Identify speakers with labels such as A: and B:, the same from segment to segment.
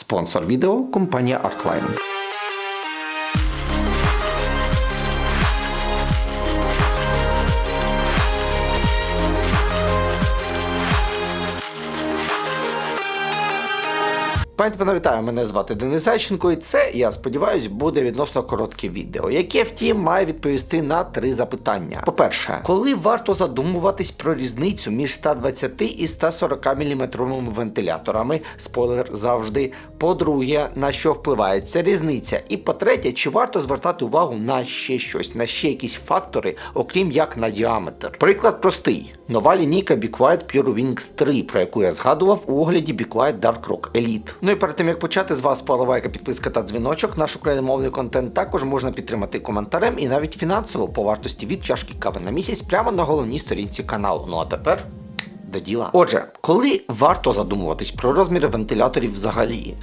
A: Спонсор відео компанія Artline. Пані та панове, вітаю, мене звати Денис Зайченко, і це, я сподіваюся, буде відносно коротке відео, яке, втім, має відповісти на три запитання. По-перше, коли варто задумуватись про різницю між 120 і 140 мм вентиляторами, спойлер завжди. По-друге, на що впливає ця різниця? І по-третє, чи варто звертати увагу на ще щось, на ще якісь фактори, окрім як на діаметр? Приклад простий: нова лінійка Be Quiet Pure Wings 3, про яку я згадував у огляді Be Quiet Dark Rock Elite. Ну і перед тим як почати, з вас половайка, підписка та дзвіночок. Наш україномовний контент також можна підтримати коментарем і навіть фінансово по вартості від чашки кави на місяць прямо на головній сторінці каналу. Ну а тепер. До діла. Отже, коли варто задумуватись про розміри вентиляторів взагалі?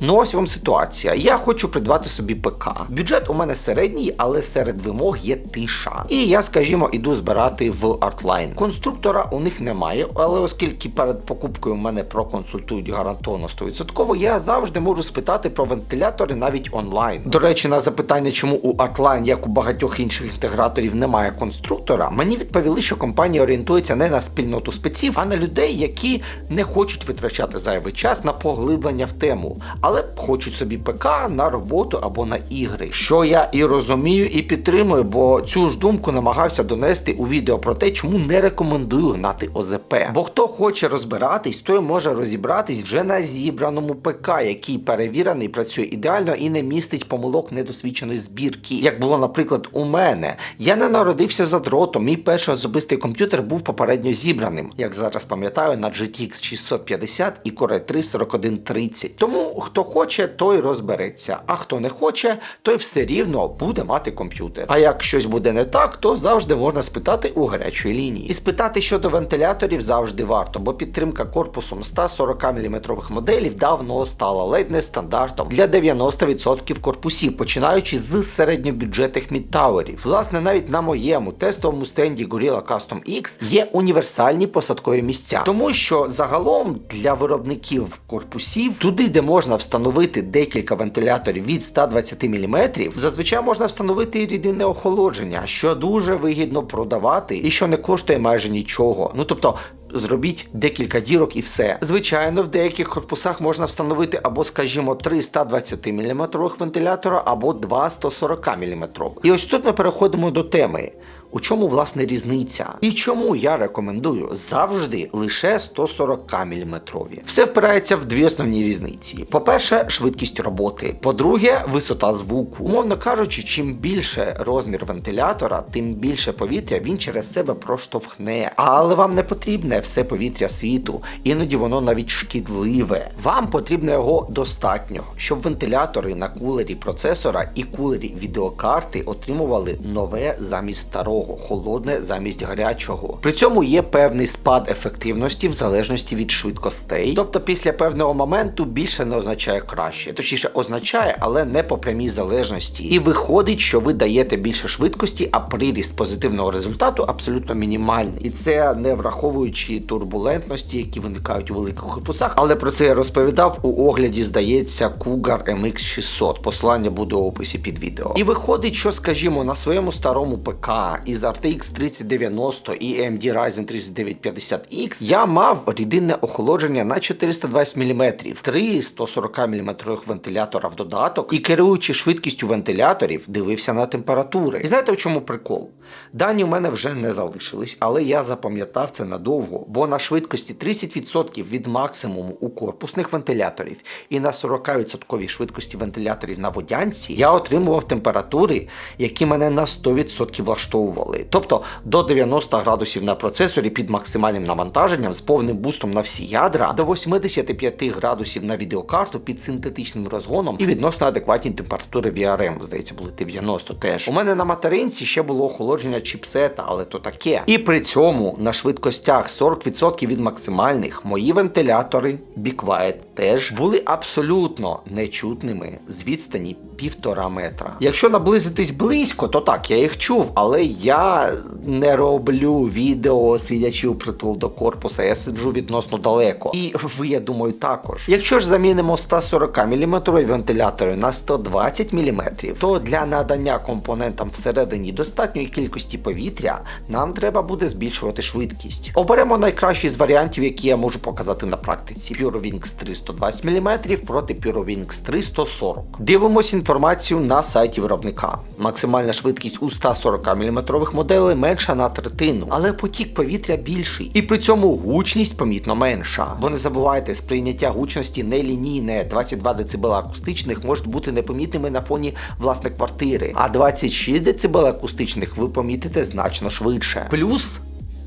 A: Ну ось вам ситуація. Я хочу придбати собі ПК. Бюджет у мене середній, але серед вимог є тиша. І я, скажімо, іду збирати в Artline. Конструктора у них немає, але оскільки перед покупкою мене проконсультують гарантовано 100%, я завжди можу спитати про вентилятори навіть онлайн. До речі, на запитання, чому у Artline, як у багатьох інших інтеграторів, немає конструктора, мені відповіли, що компанія орієнтується не на спільноту спеців, а на людей, які не хочуть витрачати зайвий час на поглиблення в тему, але хочуть собі ПК на роботу або на ігри. Що я і розумію, і підтримую, бо цю ж думку намагався донести у відео про те, чому не рекомендую гнати ОЗП. Бо хто хоче розбиратись, той може розібратись вже на зібраному ПК, який перевірений, працює ідеально і не містить помилок недосвідченої збірки. Як було, наприклад, у мене. Я не народився за дротом. Мій перший особистий комп'ютер був попередньо зібраним. Як зараз пам'ятаю, на GTX 650 і Core 3 4130. Тому хто хоче, той розбереться. А хто не хоче, той все рівно буде мати комп'ютер. А як щось буде не так, то завжди можна спитати у гарячої лінії. І спитати щодо вентиляторів завжди варто, бо підтримка корпусом 140 мм моделів давно стала ледь не стандартом для 90% корпусів, починаючи з середньобюджетних мідтауерів. Власне, навіть на моєму тестовому стенді Gorilla Custom X є універсальні посадкові місця, тому що загалом для виробників корпусів, туди, де можна встановити декілька вентиляторів від 120 мм, зазвичай можна встановити і рідинне охолодження, що дуже вигідно продавати і що не коштує майже нічого. Ну тобто. Зробіть декілька дірок і все. Звичайно, в деяких корпусах можна встановити або, скажімо, 3 120 мм вентилятора, або 2 140 мм. І ось тут ми переходимо до теми. У чому власне різниця? І чому я рекомендую завжди лише 140 мм? Все впирається в дві основні різниці: по-перше, швидкість роботи. По-друге, висота звуку. Умовно кажучи, чим більше розмір вентилятора, тим більше повітря він через себе проштовхне. Але вам не потрібне все повітря світу, іноді воно навіть шкідливе. Вам потрібно його достатньо, щоб вентилятори на кулері процесора і кулері відеокарти отримували нове замість старого холодне замість гарячого. При цьому є певний спад ефективності в залежності від швидкостей. Тобто після певного моменту більше не означає краще. Точніше, означає, але не по прямій залежності. І виходить, що ви даєте більше швидкості, а приріст позитивного результату абсолютно мінімальний. І це не враховуючи турбулентності, які виникають у великих корпусах. Але про це я розповідав у огляді, здається, Cougar MX 600. Посилання буде у описі під відео. І виходить, що, скажімо, на своєму старому ПК із RTX 3090 і AMD Ryzen 3950X я мав рідинне охолодження на 420 мм, 3 140 мм вентилятора в додаток, і керуючи швидкістю вентиляторів, дивився на температури. І знаєте в чому прикол? Дані у мене вже не залишились, але я запам'ятав це надовго, бо на швидкості 30% від максимуму у корпусних вентиляторів і на 40% швидкості вентиляторів на водянці я отримував температури, які мене на 100% влаштовували. Тобто до 90 градусів на процесорі під максимальним навантаженням з повним бустом на всі ядра, до 85 градусів на відеокарту під синтетичним розгоном і відносно адекватні температури VRM, здається, були 90 теж. У мене на материнці ще було охолодження чіпсета, але то таке. І при цьому на швидкостях 40% від максимальних мої вентилятори Quiet теж були абсолютно нечутними з відстані півтора метра. Якщо наблизитись близько, то так, я їх чув, але я не роблю відео, сидячи у притул до корпуса, я сиджу відносно далеко. І ви, я думаю, також. Якщо ж замінимо 140 мм вентилятори на 120 мм, то для надання компонентам всередині достатньої кількості повітря нам треба буде збільшувати швидкість. Оберемо найкращий з варіантів, які я можу показати на практиці: PureWings 3 120 мм проти PureWings 3 140. Дивимось інформацію на сайті виробника. Максимальна швидкість у 140 мм моделей менша на третину, але потік повітря більший. І при цьому гучність помітно менша. Бо не забувайте, сприйняття гучності нелінійне, 22 дБ акустичних можуть бути непомітними на фоні власне квартири, а 26 дБ акустичних ви помітите значно швидше. Плюс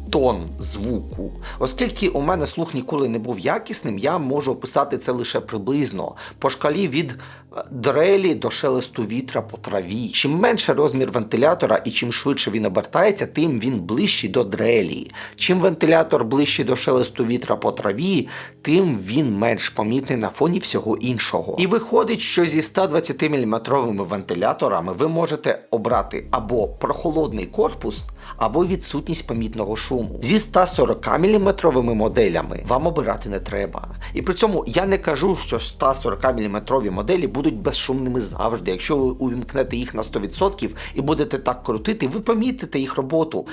A: тон звуку. Оскільки у мене слух ніколи не був якісним, я можу описати це лише приблизно по шкалі від дрелі до шелесту вітра по траві. Чим менше розмір вентилятора і чим швидше він обертається, тим він ближчий до дрелі. Чим вентилятор ближчий до шелесту вітра по траві, тим він менш помітний на фоні всього іншого. І виходить, що зі 120 мм вентиляторами ви можете обрати або прохолодний корпус, або відсутність помітного шуму. Зі 140 мм моделями вам обирати не треба. І при цьому я не кажу, що 140 мм моделі будуть безшумними завжди. Якщо ви увімкнете їх на 100% і будете так крутити, ви помітите їх роботу.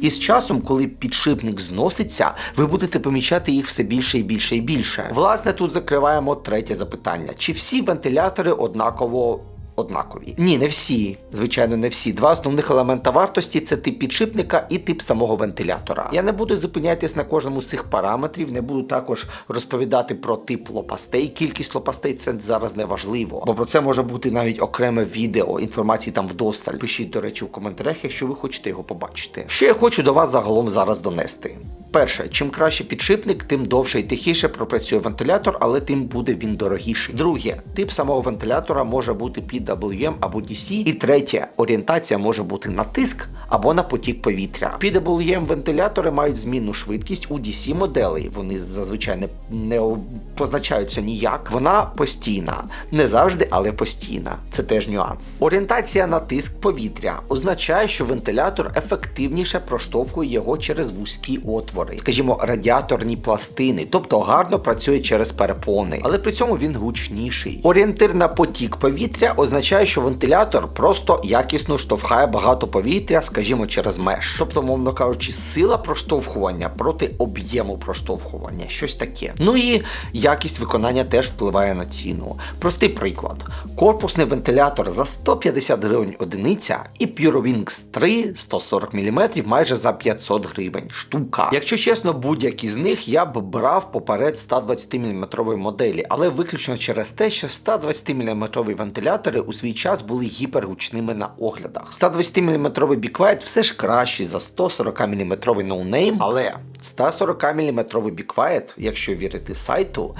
A: І з часом, коли підшипник зноситься, ви будете помічати їх все більше і більше і більше. Власне, тут закриваємо третє запитання: чи всі вентилятори однаково однакові? Ні, не всі. Звичайно, не всі. Два основних елемента вартості це тип підшипника і тип самого вентилятора. Я не буду зупинятись на кожному з цих параметрів, не буду також розповідати про тип лопастей. Кількість лопастей це зараз не важливо, бо про це може бути навіть окреме відео. Інформації там вдосталь. Пишіть, до речі, у коментарях, якщо ви хочете його побачити. Що я хочу до вас загалом зараз донести. Перше, чим краще підшипник, тим довше і тихіше пропрацює вентилятор, але тим буде він дорогіший. Друге, тип самого вентилятора може бути PWM або DC. І третє, орієнтація може бути на тиск або на потік повітря. PWM вентилятори мають змінну швидкість у DC моделей. Вони зазвичай не, не позначаються ніяк. Вона постійна, не завжди, але постійна. Це теж нюанс. Орієнтація на тиск повітря означає, що вентилятор ефективніше проштовхує його через вузькі отвори, скажімо, радіаторні пластини, тобто гарно працює через перепони, але при цьому він гучніший. Орієнтир на потік повітря означає, що вентилятор просто якісно штовхає багато повітря, скажімо, через меж. Тобто, мовно кажучи, сила проштовхування проти об'єму проштовхування, щось таке. Ну і якість виконання теж впливає на ціну. Простий приклад: корпусний вентилятор за 150 гривень одиниця і PureWings 3 140 мм майже за 500 гривень штука. Якщо чесно, будь-які з них я б брав поперед 120 мм моделі, але виключно через те, що 120 мм вентилятори у свій час були гіпергучними на оглядах. 120 мм біквайт все ж кращий за 140 мм ноунейм, але 140 мм біквайт, якщо вірити сайту,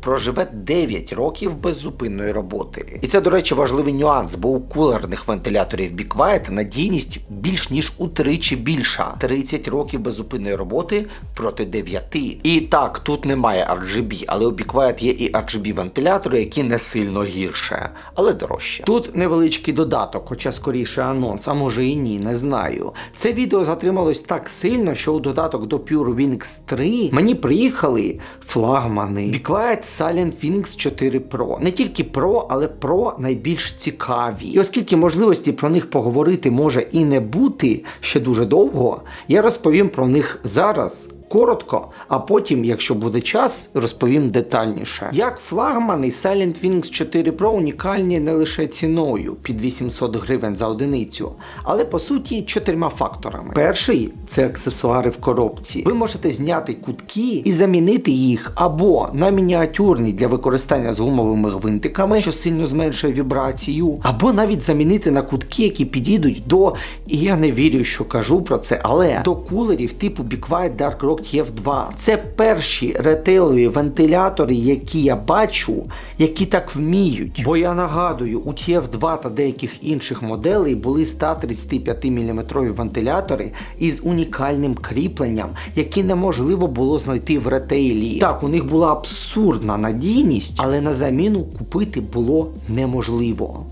A: проживе 9 років беззупинної роботи. І це, до речі, важливий нюанс, бо у кулерних вентиляторів Quiet надійність більш ніж утричі більша. 30 років беззупинної роботи проти 9. І так, тут немає RGB, але у Quiet є і RGB вентилятори, які не сильно гірше, але дорожче. Тут невеличкий додаток, хоча скоріше анонс, а може і ні, не знаю. Це відео затрималось так сильно, що у додаток до PureWings 3 мені приїхали флагмани. Be Silent Things 4 Pro. Не тільки Pro, але Pro найбільш цікаві. І оскільки можливості про них поговорити може і не бути ще дуже довго, я розповім про них зараз. Коротко, а потім, якщо буде час, розповім детальніше. Як флагмани Silent Wings 4 Pro унікальні не лише ціною під 800 гривень за одиницю, але по суті чотирма факторами. Перший це аксесуари в коробці. Ви можете зняти кутки і замінити їх або на мініатюрні для використання з гумовими гвинтиками, що сильно зменшує вібрацію, або навіть замінити на кутки, які підійдуть до, і я не вірю, що кажу про це, але до кулерів типу Be Quiet Dark Rock TF2. Це перші ретейлові вентилятори, які я бачу, які так вміють. Бо я нагадую, у TF2 та деяких інших моделей були 135 мм вентилятори із унікальним кріпленням, які неможливо було знайти в ретейлі. Так, у них була абсурдна надійність, але на заміну купити було неможливо.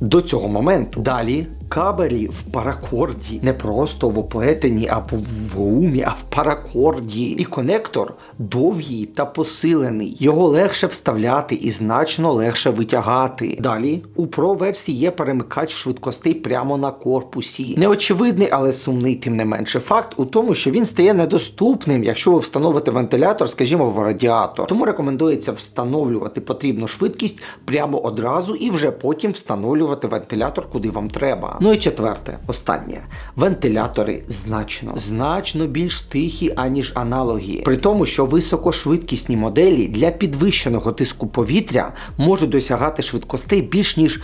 A: До цього моменту далі кабелі в паракорді, не просто в оплетенні або в гумі, а в паракорді. І конектор довгий та посилений. Його легше вставляти і значно легше витягати. Далі у Pro версії є перемикач швидкостей прямо на корпусі. Неочевидний, але сумний, тим не менше. Факт у тому, що він стає недоступним, якщо ви встановите вентилятор, скажімо, в радіатор. Тому рекомендується встановлювати потрібну швидкість прямо одразу і вже потім встановлювати вентилятор, куди вам треба. Ну і четверте, останнє. Вентилятори значно, значно більш тихі, аніж аналоги. При тому, що високошвидкісні моделі для підвищеного тиску повітря можуть досягати швидкостей більш ніж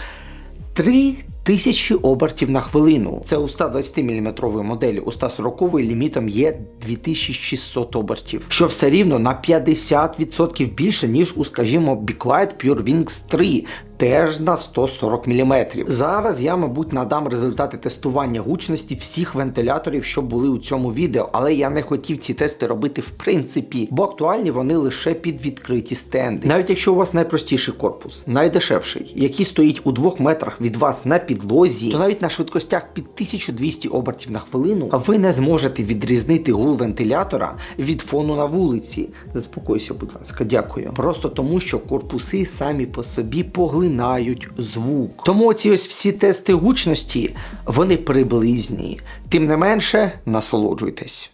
A: 3 тисячі обертів на хвилину. Це у 120 мм моделі, у 140 лімітом є 2600 обертів, що все рівно на 50% більше, ніж у, скажімо, Be Quiet Pure Wings 3, теж на 140 мм. Зараз я, мабуть, надам результати тестування гучності всіх вентиляторів, що були у цьому відео, але я не хотів ці тести робити в принципі, бо актуальні вони лише під відкриті стенди. Навіть якщо у вас найпростіший корпус, найдешевший, який стоїть у двох метрах від вас на підлозі, то навіть на швидкостях під 1200 обертів на хвилину ви не зможете відрізнити гул вентилятора від фону на вулиці. Заспокойся, будь ласка, дякую. Просто тому, що корпуси самі по собі поглинають звук. Тому ці ось всі тести гучності вони приблизні. Тим не менше, насолоджуйтесь.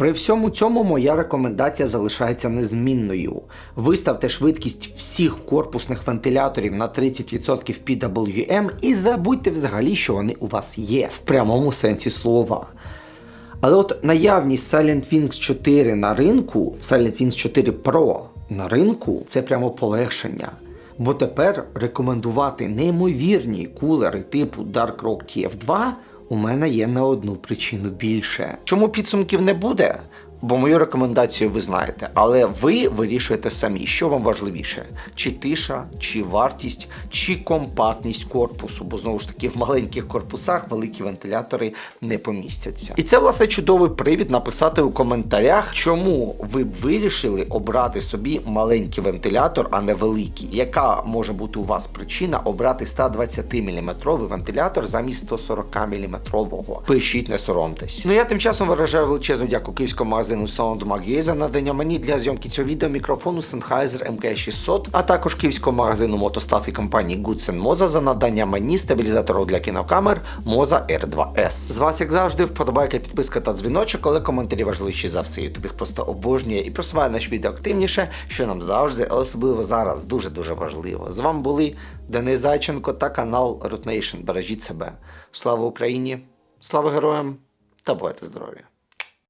A: При всьому цьому моя рекомендація залишається незмінною. Виставте швидкість всіх корпусних вентиляторів на 30% PWM і забудьте взагалі, що вони у вас є в прямому сенсі слова. Але от наявність Silent Wings 4 на ринку, Silent Wings 4 Pro на ринку це прямо полегшення. Бо тепер рекомендувати неймовірні кулери типу Dark Rock TF2 у мене є на одну причину більше. Чому підсумків не буде? Бо мою рекомендацію ви знаєте, але ви вирішуєте самі, що вам важливіше: чи тиша, чи вартість, чи компактність корпусу, бо знову ж таки в маленьких корпусах великі вентилятори не помістяться. І це власне чудовий привід написати у коментарях, чому ви б вирішили обрати собі маленький вентилятор, а не великий. Яка може бути у вас причина обрати 120 мм вентилятор замість 140 мм? Пишіть, не соромтесь. Ну я тим часом виражаю величезну дяку київському магазину Sound Mag.ua за надання мені для зйомки цього відео мікрофону Sennheiser MK600, а також київському магазину Мотостав і компанії Goodsen Moza за надання мені стабілізатору для кінокамер Moza R2S. З вас, як завжди, вподобайка, підписка та дзвіночок, але коментарі важливіші за все. Ютуб їх просто обожнює і просуває наш відео активніше, що нам завжди, але особливо зараз дуже дуже важливо. З вами були Денис Зайченко та канал Root Nation. Бережіть себе. Слава Україні! Слава героям та будьте здорові!